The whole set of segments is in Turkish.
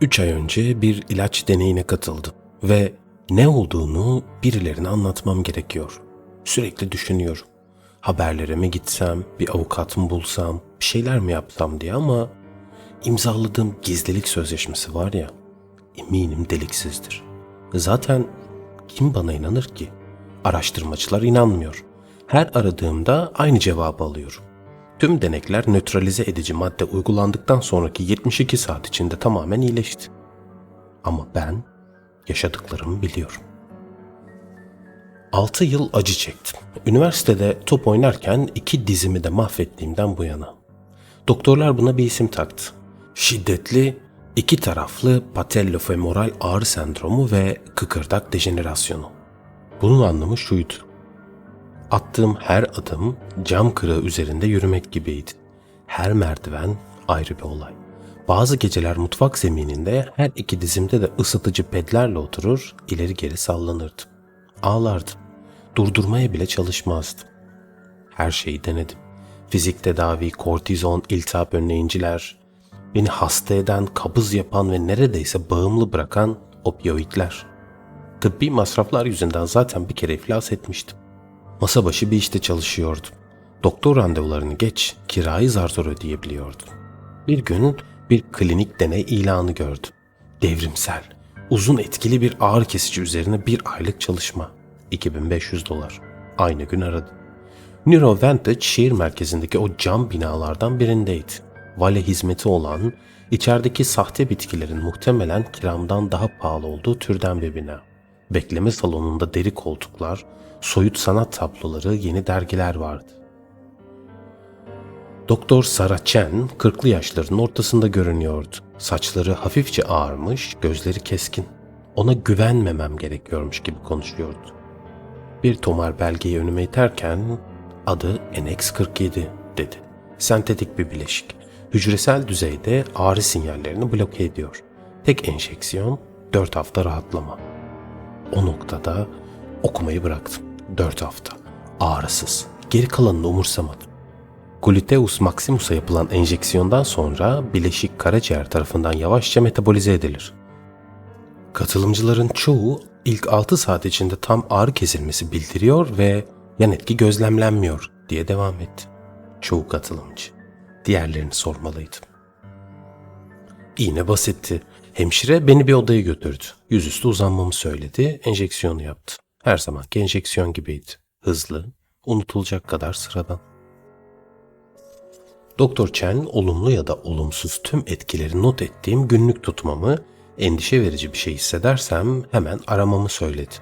3 ay önce bir ilaç deneyine katıldım ve ne olduğunu birilerine anlatmam gerekiyor. Sürekli düşünüyorum. Haberlere mi gitsem, bir avukat mı bulsam, bir şeyler mi yapsam diye ama imzaladığım gizlilik sözleşmesi var ya, eminim deliksizdir. Zaten kim bana inanır ki? Araştırmacılar inanmıyor. Her aradığımda aynı cevabı alıyorum. Tüm denekler nötralize edici madde uygulandıktan sonraki 72 saat içinde tamamen iyileşti. Ama ben yaşadıklarımı biliyorum. 6 yıl acı çektim. Üniversitede top oynarken iki dizimi de mahvettiğimden bu yana. Doktorlar buna bir isim taktı. Şiddetli, iki taraflı patellofemoral ağrı sendromu ve kıkırdak dejenerasyonu. Bunun anlamı şuydu. Attığım her adım cam kırığı üzerinde yürümek gibiydi. Her merdiven ayrı bir olay. Bazı geceler mutfak zemininde her iki dizimde de ısıtıcı pedlerle oturur, ileri geri sallanırdım. Ağlardım. Durdurmaya bile çalışmazdım. Her şeyi denedim. Fizik tedavi, kortizon, iltihap önleyiciler, beni hasta eden, kabız yapan ve neredeyse bağımlı bırakan opioidler. Tıbbi masraflar yüzünden zaten bir kere iflas etmiştim. Masa başı bir işte çalışıyordum. Doktor randevularını geç, kirayı zar zor ödeyebiliyordum. Bir gün bir klinik deney ilanı gördüm. Devrimsel, uzun etkili bir ağrı kesici üzerine bir aylık çalışma. 2500 dolar. Aynı gün aradım. Neuro şehir merkezindeki o cam binalardan birindeydi. Vale hizmeti olan, içerideki sahte bitkilerin muhtemelen kiramdan daha pahalı olduğu türden bir bina. Bekleme salonunda deri koltuklar, soyut sanat tabloları, yeni dergiler vardı. Doktor Sarah Chen, 40'lı yaşlarının ortasında görünüyordu. Saçları hafifçe ağarmış, gözleri keskin. Ona güvenmemem gerekiyormuş gibi konuşuyordu. Bir tomar belgeyi önüme iterken adı NX47 dedi. Sentetik bir bileşik. Hücresel düzeyde ağrı sinyallerini bloke ediyor. Tek enjeksiyon 4 hafta rahatlama. O noktada okumayı bıraktım. 4 hafta. Ağrısız. Geri kalanını umursamadım. Gluteus maximus'a yapılan enjeksiyondan sonra bileşik karaciğer tarafından yavaşça metabolize edilir. Katılımcıların çoğu ilk 6 saat içinde tam ağrı kesilmesi bildiriyor ve yan etki gözlemlenmiyor diye devam etti. Çoğu katılımcı. Diğerlerini sormalıydım. İğne basitti. Hemşire beni bir odaya götürdü. Yüzüstü uzanmamı söyledi. Enjeksiyonu yaptı. Her zamanki enjeksiyon gibiydi. Hızlı, unutulacak kadar sıradan. Doktor Chen olumlu ya da olumsuz tüm etkileri not ettiğim günlük tutmamı, endişe verici bir şey hissedersem hemen aramamı söyledi.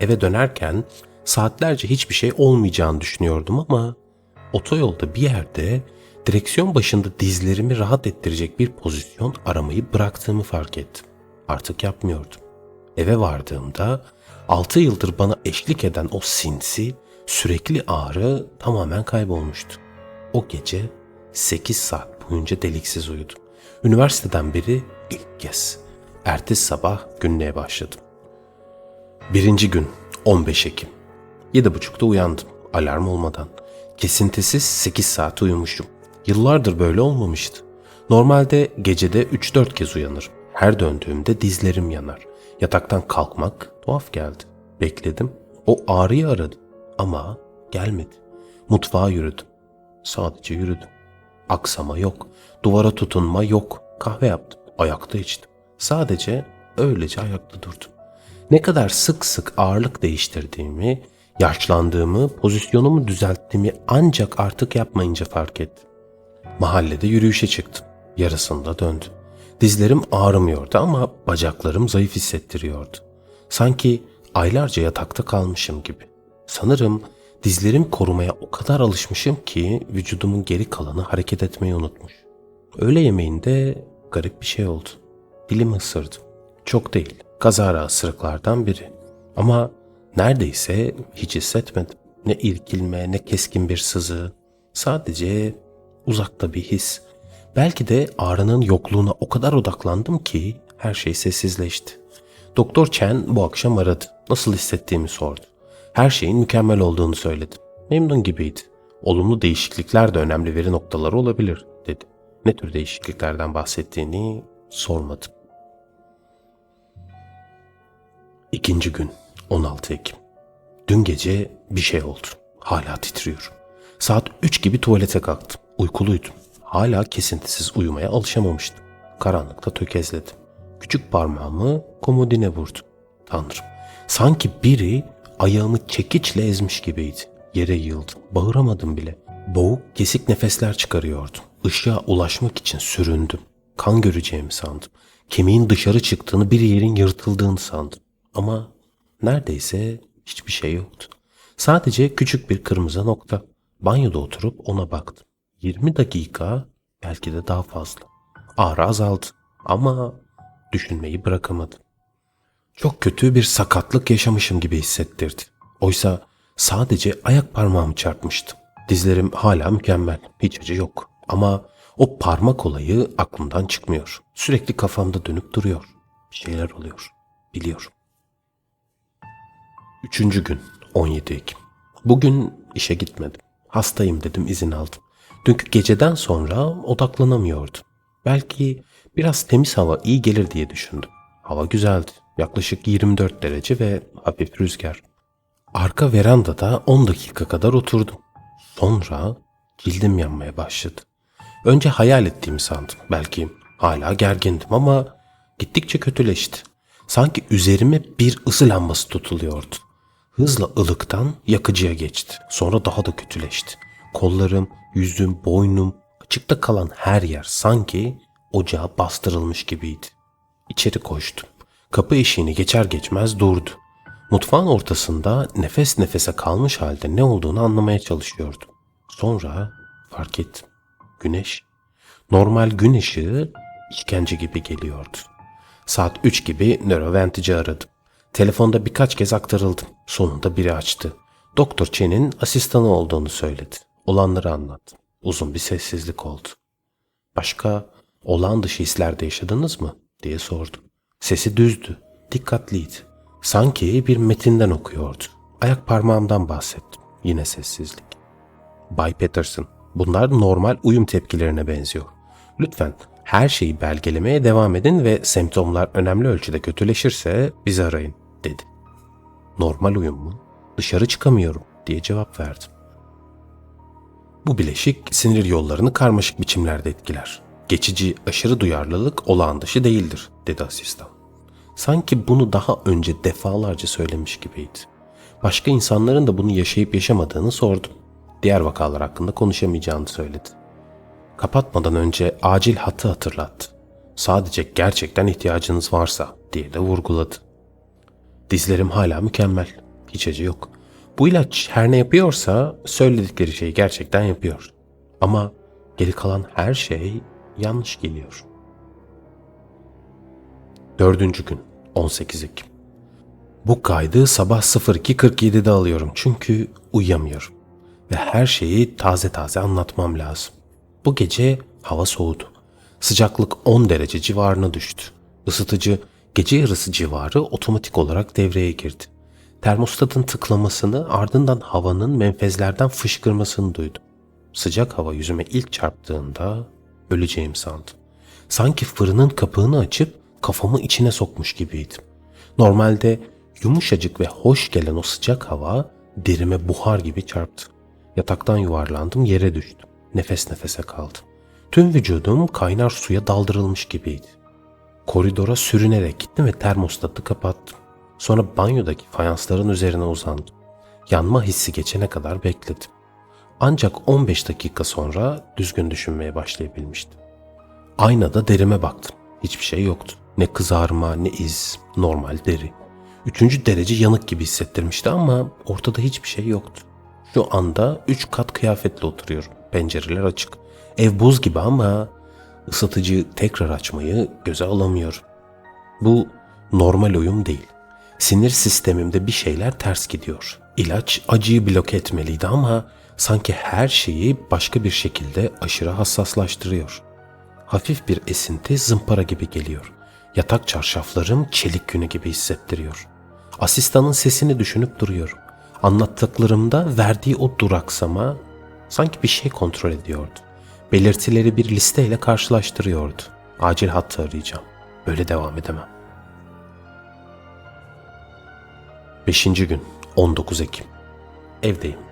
Eve dönerken saatlerce hiçbir şey olmayacağını düşünüyordum ama otoyolda bir yerde direksiyon başında dizlerimi rahat ettirecek bir pozisyon aramayı bıraktığımı fark ettim. Artık yapmıyordum. Eve vardığımda 6 yıldır bana eşlik eden o sinsi, sürekli ağrı tamamen kaybolmuştu. O gece 8 saat boyunca deliksiz uyudum. Üniversiteden beri ilk kez. Ertesi sabah günlüğe başladım. Birinci gün 15 Ekim. 7.30'da uyandım alarm olmadan. Kesintisiz 8 saat uyumuşum. Yıllardır böyle olmamıştı. Normalde gecede 3-4 kez uyanırım. Her döndüğümde dizlerim yanar. Yataktan kalkmak tuhaf geldi. Bekledim. O ağrıyı aradım. Ama gelmedi. Mutfağa yürüdüm. Sadece yürüdüm. Aksama yok. Duvara tutunma yok. Kahve yaptım. Ayakta içtim. Sadece öylece ayakta durdum. Ne kadar sık sık ağırlık değiştirdiğimi, yaşlandığımı, pozisyonumu düzelttiğimi ancak artık yapmayınca fark ettim. Mahallede yürüyüşe çıktım. Yarısında döndüm. Dizlerim ağrımıyordu ama bacaklarım zayıf hissettiriyordu. Sanki aylarca yatakta kalmışım gibi. Sanırım dizlerim korumaya o kadar alışmışım ki vücudumun geri kalanı hareket etmeyi unutmuş. Öğle yemeğinde garip bir şey oldu. Dilimi ısırdım. Çok değil, kazara ısırıklardan biri. Ama neredeyse hiç hissetmedim. Ne irkilme, ne keskin bir sızı. Sadece uzakta bir his. Belki de ağrının yokluğuna o kadar odaklandım ki her şey sessizleşti. Doktor Chen bu akşam aradı. Nasıl hissettiğimi sordu. Her şeyin mükemmel olduğunu söyledim. Memnun gibiydi. Olumlu değişiklikler de önemli veri noktaları olabilir dedi. Ne tür değişikliklerden bahsettiğini sormadım. İkinci gün 16 Ekim. Dün gece bir şey oldu. Hala titriyorum. Saat 3 gibi tuvalete kalktım. Uykuluydum. Hala kesintisiz uyumaya alışamamıştım. Karanlıkta tökezledim. Küçük parmağımı komodine vurdu. Tanrım. Sanki biri ayağımı çekiçle ezmiş gibiydi. Yere yığıldım. Bağıramadım bile. Boğuk, kesik nefesler çıkarıyordum. Işığa ulaşmak için süründüm. Kan göreceğimi sandım. Kemiğin dışarı çıktığını, bir yerin yırtıldığını sandım. Ama neredeyse hiçbir şey yoktu. Sadece küçük bir kırmızı nokta. Banyoda oturup ona baktım. 20 dakika, belki de daha fazla. Ağrı azaldı ama düşünmeyi bırakamadım. Çok kötü bir sakatlık yaşamışım gibi hissettirdi. Oysa sadece ayak parmağımı çarpmıştım. Dizlerim hala mükemmel, hiç acı yok. Ama o parmak olayı aklımdan çıkmıyor. Sürekli kafamda dönüp duruyor. Bir şeyler oluyor, biliyorum. Üçüncü gün 17 Ekim. Bugün işe gitmedim. Hastayım dedim izin aldım. Dünkü geceden sonra odaklanamıyordum. Belki biraz temiz hava iyi gelir diye düşündüm. Hava güzeldi. Yaklaşık 24 derece ve hafif rüzgar. Arka verandada 10 dakika kadar oturdum. Sonra cildim yanmaya başladı. Önce hayal ettiğimi sandım. Belki hala gergindim ama gittikçe kötüleşti. Sanki üzerime bir ısı lambası tutuluyordu. Hızla ılıktan yakıcıya geçti. Sonra daha da kötüleşti. Kollarım, yüzüm, boynum, açıkta kalan her yer sanki ocağa bastırılmış gibiydi. İçeri koştum. Kapı eşiğini geçer geçmez durdu. Mutfağın ortasında nefes nefese kalmış halde ne olduğunu anlamaya çalışıyordum. Sonra fark ettim. Güneş. Normal gün ışığı işkence gibi geliyordu. Saat 3 gibi nöroventici aradım. Telefonda birkaç kez aktarıldım. Sonunda biri açtı. Doktor Chen'in asistanı olduğunu söyledi. Olanları anlattım. Uzun bir sessizlik oldu. Başka olağan dışı hislerde yaşadınız mı? diye sordum. Sesi düzdü, dikkatliydi. Sanki bir metinden okuyordu. Ayak parmağımdan bahsettim. Yine sessizlik. Bay Peterson, bunlar normal uyum tepkilerine benziyor. Lütfen her şeyi belgelemeye devam edin ve semptomlar önemli ölçüde kötüleşirse bizi arayın, dedi. Normal uyum mu? Dışarı çıkamıyorum, diye cevap verdim. Bu bileşik sinir yollarını karmaşık biçimlerde etkiler. Geçici aşırı duyarlılık olağan dışı değildir, dedi asistan. Sanki bunu daha önce defalarca söylemiş gibiydi. Başka insanların da bunu yaşayıp yaşamadığını sordum. Diğer vakalar hakkında konuşamayacağını söyledi. Kapatmadan önce acil hattı hatırlattı. Sadece gerçekten ihtiyacınız varsa diye de vurguladı. Dizlerim hala mükemmel. Hiç acı yok. Bu ilaç her ne yapıyorsa söyledikleri şeyi gerçekten yapıyor. Ama geri kalan her şey yanlış geliyor. Dördüncü gün 18 Ekim. Bu kaydı sabah 02.47'de alıyorum çünkü uyuyamıyorum. Ve her şeyi taze taze anlatmam lazım. Bu gece hava soğudu. Sıcaklık 10 derece civarına düştü. Isıtıcı gece yarısı civarı otomatik olarak devreye girdi. Termostatın tıklamasını ardından havanın menfezlerden fışkırmasını duydum. Sıcak hava yüzüme ilk çarptığında öleceğim sandım. Sanki fırının kapağını açıp kafamı içine sokmuş gibiydim. Normalde yumuşacık ve hoş gelen o sıcak hava derime buhar gibi çarptı. Yataktan yuvarlandım yere düştüm. Nefes nefese kaldım. Tüm vücudum kaynar suya daldırılmış gibiydi. Koridora sürünerek gittim ve termostatı kapattım. Sonra banyodaki fayansların üzerine uzandım. Yanma hissi geçene kadar bekledim. Ancak 15 dakika sonra düzgün düşünmeye başlayabilmiştim. Aynada derime baktım. Hiçbir şey yoktu. Ne kızarma ne iz, normal deri. Üçüncü derece yanık gibi hissettirmişti ama ortada hiçbir şey yoktu. Şu anda üç kat kıyafetle oturuyorum. Pencereler açık. Ev buz gibi ama ısıtıcı tekrar açmayı göze alamıyorum. Bu normal uyum değil. Sinir sistemimde bir şeyler ters gidiyor. İlaç acıyı bloke etmeliydi ama sanki her şeyi başka bir şekilde aşırı hassaslaştırıyor. Hafif bir esinti zımpara gibi geliyor. Yatak çarşaflarım çelik günü gibi hissettiriyor. Asistanın sesini düşünüp duruyorum. Anlattıklarımda verdiği o duraksama sanki bir şey kontrol ediyordu. Belirtileri bir listeyle karşılaştırıyordu. Acil hattı arayacağım. Böyle devam edemem. 5. gün 19 Ekim Evdeyim.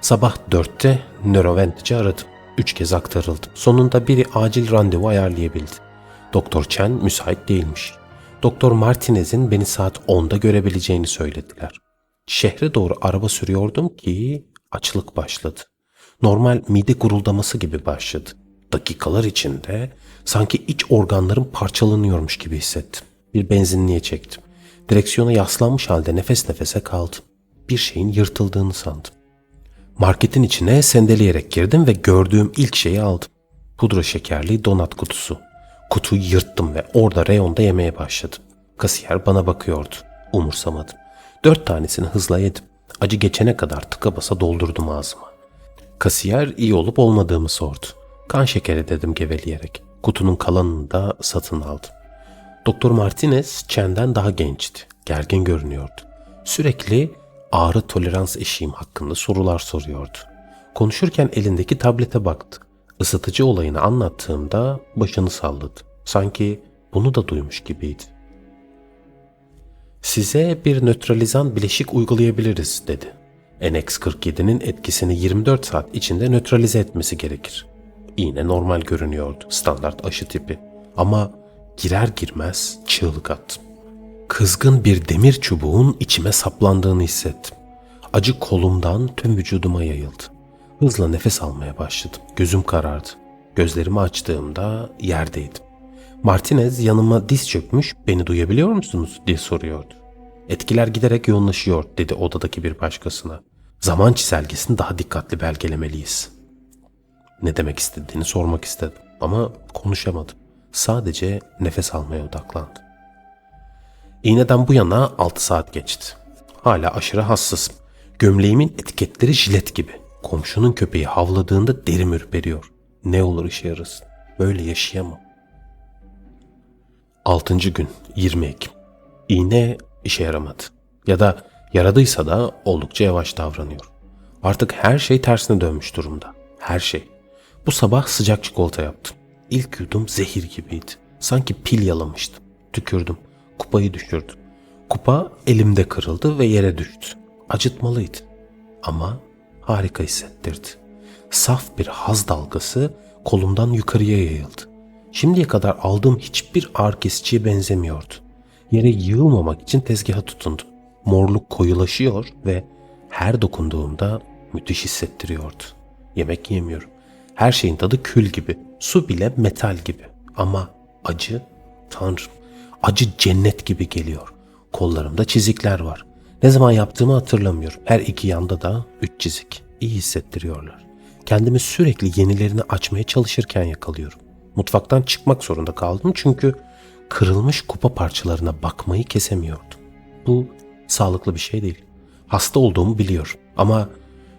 Sabah 4'te nöroventici aradım. Üç kez aktarıldım. Sonunda biri acil randevu ayarlayabildi. Doktor Chen müsait değilmiş. Doktor Martinez'in beni saat 10'da görebileceğini söylediler. Şehre doğru araba sürüyordum ki açlık başladı. Normal mide guruldaması gibi başladı. Dakikalar içinde sanki iç organlarım parçalanıyormuş gibi hissettim. Bir benzinliğe çektim. Direksiyona yaslanmış halde nefes nefese kaldım. Bir şeyin yırtıldığını sandım. Marketin içine sendeleyerek girdim ve gördüğüm ilk şeyi aldım. Pudra şekerli donat kutusu. Kutuyu yırttım ve orada reyonda yemeye başladım. Kasiyer bana bakıyordu. Umursamadım. Dört tanesini hızla yedim. Acı geçene kadar tıka basa doldurdum ağzıma. Kasiyer iyi olup olmadığımı sordu. Kan şekeri dedim geveleyerek. Kutunun kalanını da satın aldım. Doktor Martinez Chen'den daha gençti. Gergin görünüyordu. Sürekli ağrı tolerans eşiğim hakkında sorular soruyordu. Konuşurken elindeki tablete baktı. Isıtıcı olayını anlattığımda başını salladı. Sanki bunu da duymuş gibiydi. Size bir nötralizan bileşik uygulayabiliriz dedi. NX47'nin etkisini 24 saat içinde nötralize etmesi gerekir. İğne normal görünüyordu, standart aşı tipi. Ama girer girmez çığlık attım. Kızgın bir demir çubuğun içime saplandığını hissettim. Acı kolumdan tüm vücuduma yayıldı. Hızla nefes almaya başladım. Gözüm karardı. Gözlerimi açtığımda yerdeydim. Martinez yanıma diz çökmüş, beni duyabiliyor musunuz diye soruyordu. Etkiler giderek yoğunlaşıyor dedi odadaki bir başkasına. Zaman çizelgesini daha dikkatli belgelemeliyiz. Ne demek istediğini sormak istedim ama konuşamadım. Sadece nefes almaya odaklandım. İğneden bu yana 6 saat geçti. Hala aşırı hassasım. Gömleğimin etiketleri jilet gibi. Komşunun köpeği havladığında derim ürperiyor. Ne olur işe yarasın. Böyle yaşayamam. 6. gün 20 Ekim. İğne işe yaramadı. Ya da yaradıysa da oldukça yavaş davranıyor. Artık her şey tersine dönmüş durumda. Her şey. Bu sabah sıcak çikolata yaptım. İlk yudum zehir gibiydi. Sanki pil yalamıştım. Tükürdüm. Kupayı düşürdüm. Kupa elimde kırıldı ve yere düştü. Acıtmalıydı. Ama harika hissettirdi. Saf bir haz dalgası kolumdan yukarıya yayıldı. Şimdiye kadar aldığım hiçbir ağrı kesiciye benzemiyordu. Yere yığılmamak için tezgaha tutundum. Morluk koyulaşıyor ve her dokunduğumda müthiş hissettiriyordu. Yemek yemiyorum. Her şeyin tadı kül gibi, su bile metal gibi. Ama acı, tanrım, acı cennet gibi geliyor. Kollarımda çizikler var. Ne zaman yaptığımı hatırlamıyorum. Her iki yanda da üç çizik. İyi hissettiriyorlar. Kendimi sürekli yenilerini açmaya çalışırken yakalıyorum. Mutfaktan çıkmak zorunda kaldım çünkü kırılmış kupa parçalarına bakmayı kesemiyordum. Bu sağlıklı bir şey değil. Hasta olduğumu biliyorum ama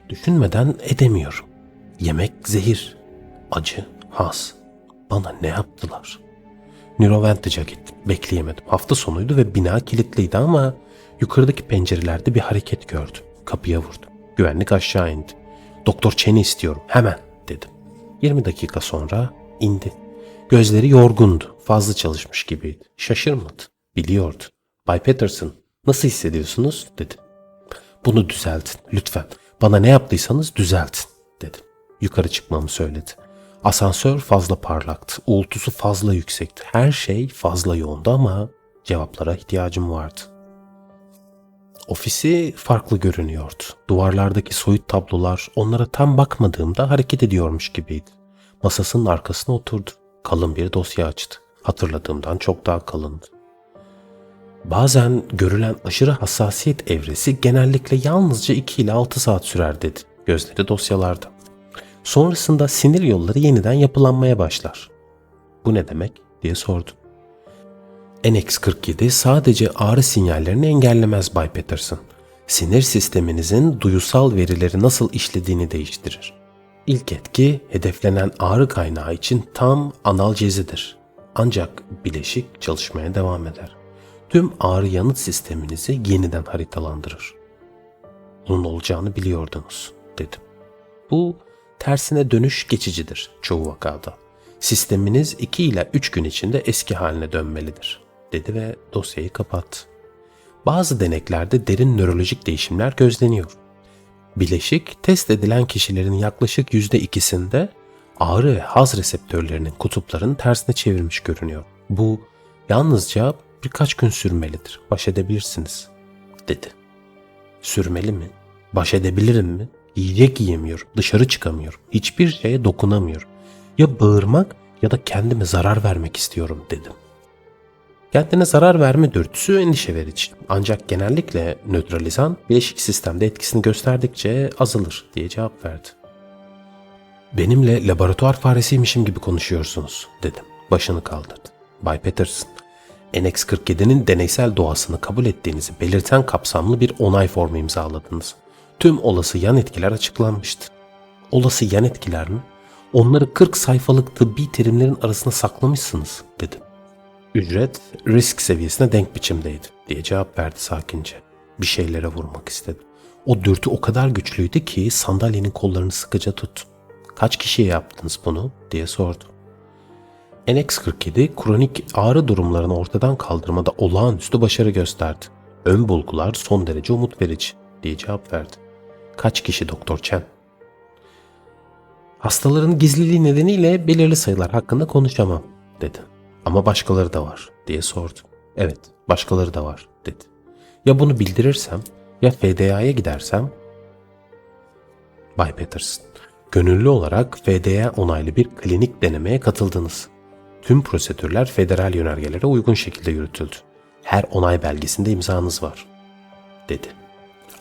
düşünmeden edemiyorum. Yemek zehir, acı, haz. Bana ne yaptılar? Neuroventige'a gittim. Bekleyemedim. Hafta sonuydu ve bina kilitliydi ama yukarıdaki pencerelerde bir hareket gördüm. Kapıya vurdum. Güvenlik aşağı indi. Doktor Chen'i istiyorum. Hemen dedim. 20 dakika sonra indi. Gözleri yorgundu. Fazla çalışmış gibiydi. Şaşırmadı. Biliyordu. Bay Patterson nasıl hissediyorsunuz dedi. Bunu düzeltin lütfen. Bana ne yaptıysanız düzeltin dedim. Yukarı çıkmamı söyledi. Asansör fazla parlaktı. Uğultusu fazla yüksekti. Her şey fazla yoğundu ama cevaplara ihtiyacım vardı. Ofisi farklı görünüyordu. Duvarlardaki soyut tablolar onlara tam bakmadığımda hareket ediyormuş gibiydi. Masasının arkasına oturdu. Kalın bir dosya açtı. Hatırladığımdan çok daha kalındı. Bazen görülen aşırı hassasiyet evresi genellikle yalnızca 2 ile 6 saat sürer dedi. Gözleri dosyalarda. Sonrasında sinir yolları yeniden yapılanmaya başlar. Bu ne demek diye sordum. NX47 sadece ağrı sinyallerini engellemez Bay Peterson. Sinir sisteminizin duyusal verileri nasıl işlediğini değiştirir. İlk etki hedeflenen ağrı kaynağı için tam analjezidir. Ancak bileşik çalışmaya devam eder. Tüm ağrı yanıt sisteminizi yeniden haritalandırır. Bunun olacağını biliyordunuz dedim. Bu tersine dönüş geçicidir çoğu vakada. Sisteminiz 2 ile 3 gün içinde eski haline dönmelidir dedi ve dosyayı kapattı. Bazı deneklerde derin nörolojik değişimler gözleniyor. Bileşik test edilen kişilerin yaklaşık %2'sinde ağrı ve haz reseptörlerinin kutuplarını tersine çevirmiş görünüyor. Bu yalnızca birkaç gün sürmelidir. Baş edebilirsiniz, dedi. Sürmeli mi? Baş edebilirim mi? Yiyecek yiyemiyorum, dışarı çıkamıyorum, hiçbir şeye dokunamıyorum. Ya bağırmak ya da kendime zarar vermek istiyorum dedim. Kendine zarar verme dürtüsü endişe verici. Ancak genellikle nötralizan bileşik sistemde etkisini gösterdikçe azalır diye cevap verdi. Benimle laboratuvar faresiymişim gibi konuşuyorsunuz dedim. Başını kaldırdı. Bay Peterson, NX47'nin deneysel doğasını kabul ettiğinizi belirten kapsamlı bir onay formu imzaladınız. Tüm olası yan etkiler açıklanmıştı. Olası yan etkiler mi? Onları 40 sayfalık tıbbi terimlerin arasına saklamışsınız dedim. Ücret risk seviyesine denk biçimdeydi diye cevap verdi sakince. Bir şeylere vurmak istedim. O dürtü o kadar güçlüydü ki sandalyenin kollarını sıkıca tuttu. Kaç kişiye yaptınız bunu diye sordu. NX47 kronik ağrı durumlarını ortadan kaldırmada olağanüstü başarı gösterdi. Ön bulgular son derece umut verici diye cevap verdi. Kaç kişi Doktor Chen? Hastaların gizliliği nedeniyle belirli sayılar hakkında konuşamam dedi. Ama başkaları da var diye sordu. Evet başkaları da var dedi. Ya bunu bildirirsem ya FDA'ya gidersem Bay Peterson, gönüllü olarak FDA onaylı bir klinik denemeye katıldınız. Tüm prosedürler federal yönergelere uygun şekilde yürütüldü. Her onay belgesinde imzanız var, dedi.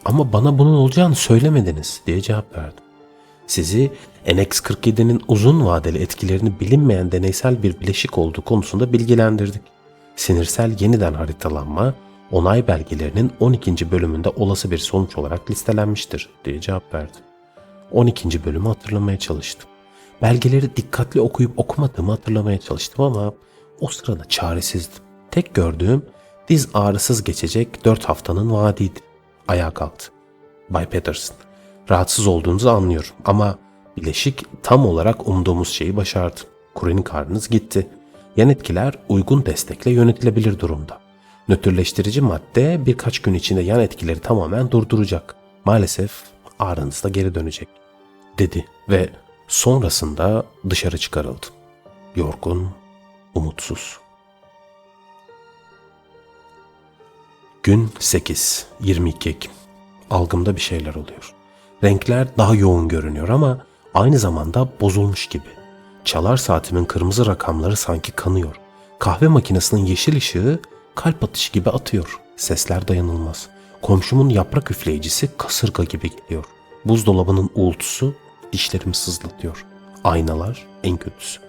Ama bana bunun olacağını söylemediniz diye cevap verdim. Sizi NX47'nin uzun vadeli etkilerini bilinmeyen deneysel bir bileşik olduğu konusunda bilgilendirdik. Sinirsel yeniden haritalanma, onay belgelerinin 12. bölümünde olası bir sonuç olarak listelenmiştir diye cevap verdi. 12. bölümü hatırlamaya çalıştım. Belgeleri dikkatli okuyup okumadığımı hatırlamaya çalıştım ama o sırada çaresizdim. Tek gördüğüm diz ağrısız geçecek 4 haftanın vaadiydi. Ayağa kalktı. Bay Peterson, rahatsız olduğunuzu anlıyorum ama bileşik tam olarak umduğumuz şeyi başardı. Kronik ağrınız gitti. Yan etkiler uygun destekle yönetilebilir durumda. Nötrleştirici madde birkaç gün içinde yan etkileri tamamen durduracak. Maalesef ağrınız da geri dönecek, dedi ve sonrasında dışarı çıkarıldı. Yorgun, umutsuz. Gün 8, 22 Ekim. Algımda bir şeyler oluyor. Renkler daha yoğun görünüyor ama aynı zamanda bozulmuş gibi. Çalar saatimin kırmızı rakamları sanki kanıyor. Kahve makinesinin yeşil ışığı kalp atışı gibi atıyor. Sesler dayanılmaz. Komşumun yaprak üfleyicisi kasırga gibi geliyor. Buzdolabının uğultusu dişlerimi sızlatıyor. Aynalar en kötüsü.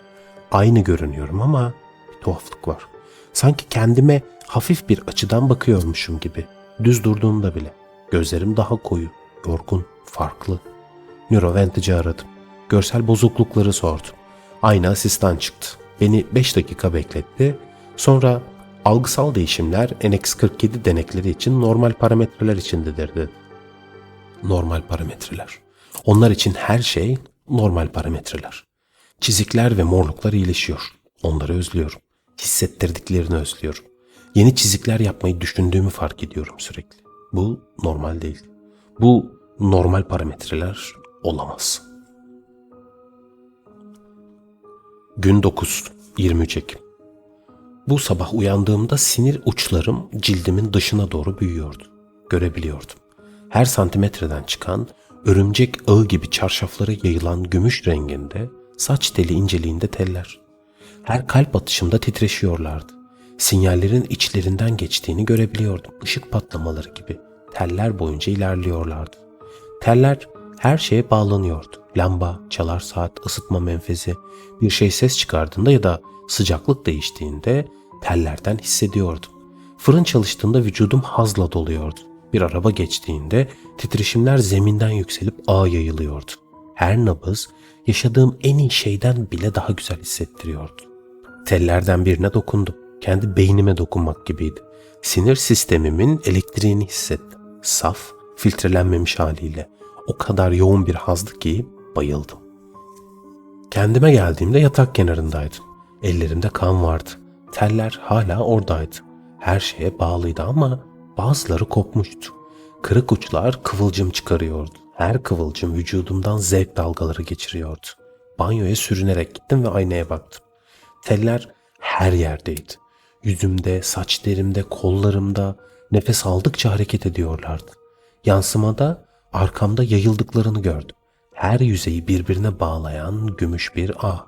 Aynı görünüyorum ama bir tuhaflık var. Sanki kendime hafif bir açıdan bakıyormuşum gibi. Düz durduğumda bile. Gözlerim daha koyu, yorgun, farklı. Nöroventici aradım. Görsel bozuklukları sordum. Aynı asistan çıktı. Beni 5 dakika bekletti. Sonra algısal değişimler NX47 denekleri için normal parametreler içindedir dedi. Normal parametreler. Onlar için her şey normal parametreler. Çizikler ve morluklar iyileşiyor. Onları özlüyorum. Hissettirdiklerini özlüyorum. Yeni çizikler yapmayı düşündüğümü fark ediyorum sürekli. Bu normal değil. Bu normal parametreler olamaz. Gün 9, 23 Ekim. Bu sabah uyandığımda sinir uçlarım cildimin dışına doğru büyüyordu. Görebiliyordum. Her santimetreden çıkan örümcek ağı gibi çarşaflara yayılan gümüş renginde, saç teli inceliğinde teller. Her kalp atışımda titreşiyorlardı. Sinyallerin içlerinden geçtiğini görebiliyordum. Işık patlamaları gibi teller boyunca ilerliyorlardı. Teller her şeye bağlanıyordu. Lamba, çalar saat, ısıtma menfezi, bir şey ses çıkardığında ya da sıcaklık değiştiğinde tellerden hissediyordum. Fırın çalıştığında vücudum hazla doluyordu. Bir araba geçtiğinde titreşimler zeminden yükselip ağa yayılıyordu. Her nabız yaşadığım en iyi şeyden bile daha güzel hissettiriyordu. Tellerden birine dokundum. Kendi beynime dokunmak gibiydi. Sinir sistemimin elektriğini hissettim. Saf, filtrelenmemiş haliyle. O kadar yoğun bir hazdı ki bayıldım. Kendime geldiğimde yatak kenarındaydım. Ellerimde kan vardı. Teller hala oradaydı. Her şeye bağlıydı ama bazıları kopmuştu. Kırık uçlar kıvılcım çıkarıyordu. Her kıvılcım vücudumdan zevk dalgaları geçiriyordu. Banyoya sürünerek gittim ve aynaya baktım. Teller her yerdeydi. Yüzümde, saç derimde, kollarımda nefes aldıkça hareket ediyorlardı. Yansımada arkamda yayıldıklarını gördüm. Her yüzeyi birbirine bağlayan gümüş bir ağ.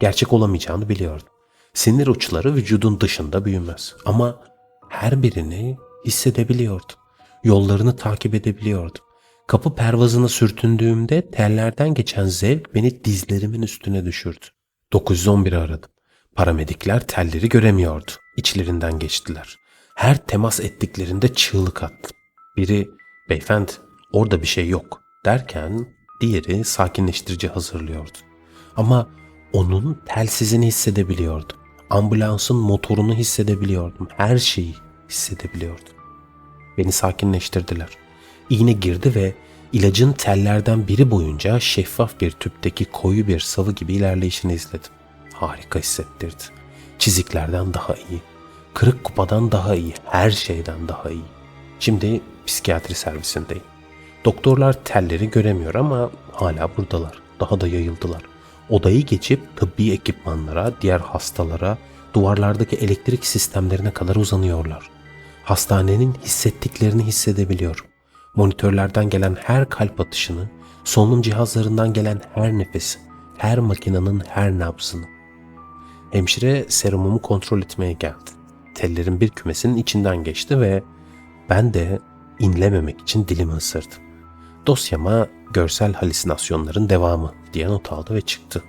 Gerçek olamayacağını biliyordum. Sinir uçları vücudun dışında büyümez ama her birini hissedebiliyordum. Yollarını takip edebiliyordum. Kapı pervazına sürtündüğümde tellerden geçen zevk beni dizlerimin üstüne düşürdü. 911'i aradım. Paramedikler telleri göremiyordu. İçlerinden geçtiler. Her temas ettiklerinde çığlık attım. Biri beyefendi orada bir şey yok derken diğeri sakinleştirici hazırlıyordu. Ama onun telsizini hissedebiliyordum. Ambulansın motorunu hissedebiliyordum. Her şeyi hissedebiliyordum. Beni sakinleştirdiler. İğne girdi ve ilacın tellerden biri boyunca şeffaf bir tüpteki koyu bir sıvı gibi ilerleyişini izledim. Harika hissettirdi. Çiziklerden daha iyi. Kırık kupadan daha iyi. Her şeyden daha iyi. Şimdi psikiyatri servisindeyim. Doktorlar telleri göremiyor ama hala buradalar. Daha da yayıldılar. Odayı geçip tıbbi ekipmanlara, diğer hastalara, duvarlardaki elektrik sistemlerine kadar uzanıyorlar. Hastanenin hissettiklerini hissedebiliyorum. Monitörlerden gelen her kalp atışını, solunum cihazlarından gelen her nefesi, her makinenin her nabzını. Hemşire serumumu kontrol etmeye geldi. Tellerin bir kümesinin içinden geçti ve ben de inlememek için dilimi ısırdım. Dosyama görsel halüsinasyonların devamı diye not aldı ve çıktı.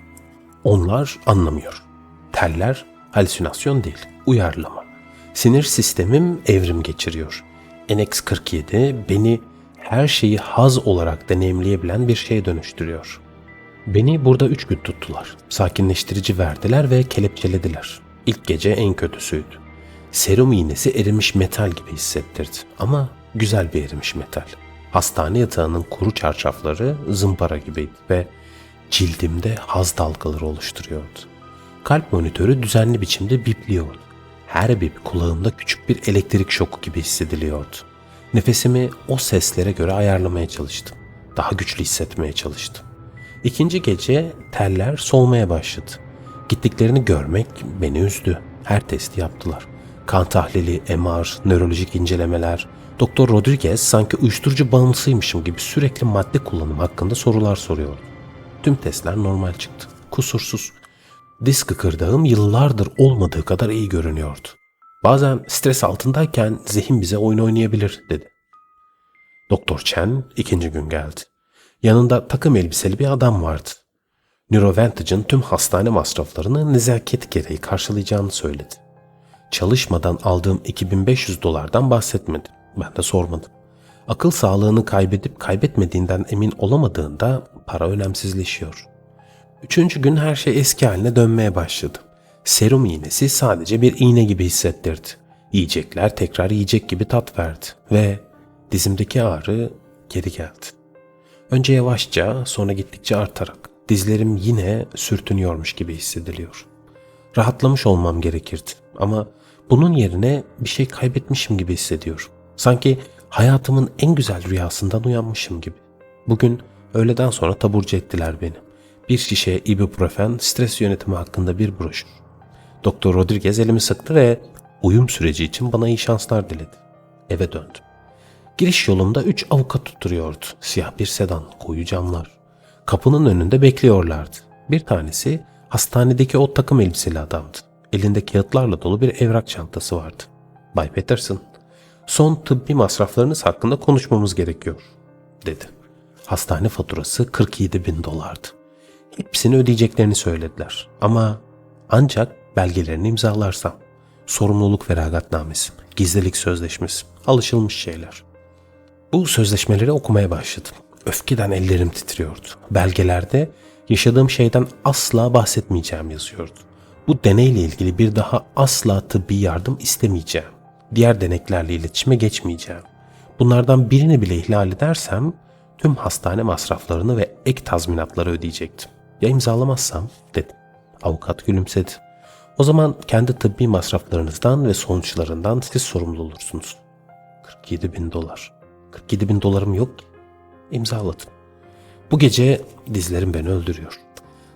Onlar anlamıyor. Teller halüsinasyon değil, uyarlama. Sinir sistemim evrim geçiriyor. NX47 beni her şeyi haz olarak deneyimleyebilen bir şeye dönüştürüyor. Beni burada üç gün tuttular. Sakinleştirici verdiler ve kelepçelediler. İlk gece en kötüsüydü. Serum iğnesi erimiş metal gibi hissettirdi. Ama güzel bir erimiş metal. Hastane yatağının kuru çarşafları zımpara gibiydi ve cildimde haz dalgaları oluşturuyordu. Kalp monitörü düzenli biçimde bipliyordu. Her bip kulağımda küçük bir elektrik şoku gibi hissediliyordu. Nefesimi o seslere göre ayarlamaya çalıştım. Daha güçlü hissetmeye çalıştım. İkinci gece teller solmaya başladı. Gittiklerini görmek beni üzdü. Her testi yaptılar. Kan tahlili, MR, nörolojik incelemeler. Doktor Rodriguez sanki uyuşturucu bağımlısıymışım gibi sürekli madde kullanımı hakkında sorular soruyordu. Tüm testler normal çıktı. Kusursuz. Diz kıkırdağım yıllardır olmadığı kadar iyi görünüyordu. Bazen stres altındayken zihin bize oyun oynayabilir dedi. Doktor Chen ikinci gün geldi. Yanında takım elbiseli bir adam vardı. Neurovantage'ın tüm hastane masraflarını nezaket gereği karşılayacağını söyledi. Çalışmadan aldığım 2500 dolardan bahsetmedi. Ben de sormadım. Akıl sağlığını kaybedip kaybetmediğinden emin olamadığında para önemsizleşiyor. Üçüncü gün her şey eski haline dönmeye başladı. Serum iğnesi sadece bir iğne gibi hissettirdi. Yiyecekler tekrar yiyecek gibi tat verdi ve dizimdeki ağrı geri geldi. Önce yavaşça sonra gittikçe artarak dizlerim yine sürtünüyormuş gibi hissediliyor. Rahatlamış olmam gerekirdi ama bunun yerine bir şey kaybetmişim gibi hissediyorum. Sanki hayatımın en güzel rüyasından uyanmışım gibi. Bugün öğleden sonra taburcu ettiler beni. Bir şişe ibuprofen stres yönetimi hakkında bir broşür. Doktor Rodriguez elimi sıktı ve uyum süreci için bana iyi şanslar diledi. Eve döndüm. Giriş yolumda üç avukat tutturuyordu. Siyah bir sedan, koyu camlar. Kapının önünde bekliyorlardı. Bir tanesi hastanedeki o takım elbiseli adamdı. Elinde kağıtlarla dolu bir evrak çantası vardı. Bay Peterson, son tıbbi masraflarınız hakkında konuşmamız gerekiyor, dedi. Hastane faturası 47 bin dolardı. Hepsini ödeyeceklerini söylediler. Ama ancak belgelerini imzalarsam. Sorumluluk feragatnamesi, gizlilik sözleşmesi, alışılmış şeyler. Bu sözleşmeleri okumaya başladım. Öfkeden ellerim titriyordu. Belgelerde yaşadığım şeyden asla bahsetmeyeceğim yazıyordu. Bu deneyle ilgili bir daha asla tıbbi yardım istemeyeceğim. Diğer deneklerle iletişime geçmeyeceğim. Bunlardan birini bile ihlal edersem tüm hastane masraflarını ve ek tazminatları ödeyecektim. Ya imzalamazsam dedim. Avukat gülümsedi. O zaman kendi tıbbi masraflarınızdan ve sonuçlarından siz sorumlu olursunuz. 47 bin dolar. 47 bin dolarım yok ki. İmzaladım. Bu gece dizlerim beni öldürüyor.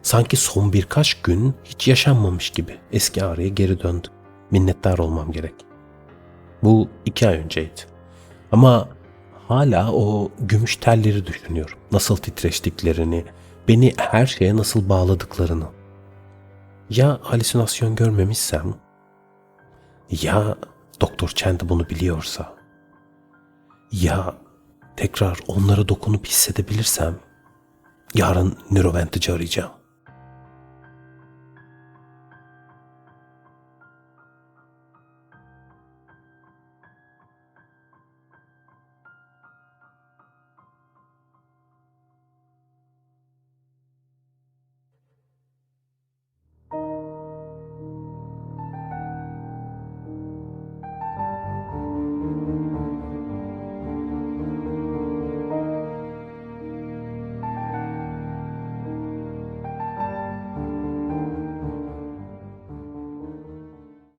Sanki son birkaç gün hiç yaşanmamış gibi eski ağrıya geri döndüm. Minnettar olmam gerek. Bu iki ay önceydi. Ama hala o gümüş telleri düşünüyorum. Nasıl titreştiklerini, beni her şeye nasıl bağladıklarını. Ya halüsinasyon görmemişsem? Ya Doktor Chand bunu biliyorsa? Ya tekrar onlara dokunup hissedebilirsem? Yarın nöroventici arayacağım.